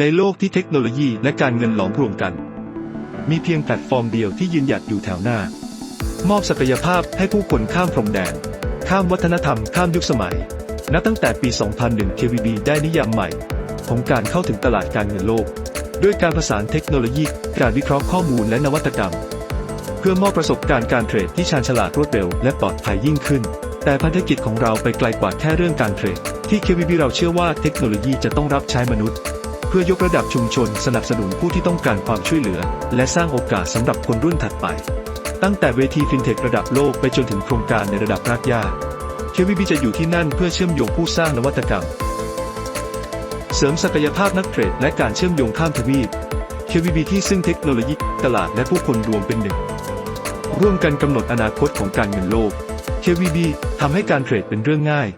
ในโลกที่เทคโนโลยีและการเงินหลอมรวมกัน มีเพียงแพลตฟอร์มเดียวที่ยืนหยัดอยู่แถวหน้า มอบศักยภาพให้ผู้คนข้ามพรมแดน ข้ามวัฒนธรรม ข้ามยุคสมัย นับตั้งแต่ปี 2001 KVB ได้นิยามใหม่ ของการเข้าถึงตลาดการเงินโลก ด้วยการผสานเทคโนโลยี การวิเคราะห์ข้อมูลและนวัตกรรม เพื่อมอบประสบการณ์การเทรดที่ชาญฉลาดรวดเร็วและปลอดภัยยิ่งขึ้น แต่ภารกิจของเราไปไกลกว่าแค่เรื่องการเทรด ที่ KVB เราเชื่อว่าเทคโนโลยีจะต้องรับใช้มนุษย์ พื่อยกระดับชุมชนสนับสนุนผู้ที่ต้องการความช่วยเหลือ และสร้างโอกาสสำหรับคนรุ่นถัดไป ตั้งแต่เวทีฟินเทคระดับโลกไปจนถึงโครงการในระดับรากหญ้า KVB จะอยู่ที่นั่นเพื่อเชื่อมโยงผู้สร้างนวัตกรรม เสริมศักยภาพนักเทรดและการเชื่อมโยงข้ามทวีป KVB ที่ซึ่งเทคโนโลยีตลาดและผู้คนรวมเป็นหนึ่ง ร่วมกันกำหนดอนาคตของการเงินโลก KVB ทำให้การเทรดเป็นเรื่องง่าย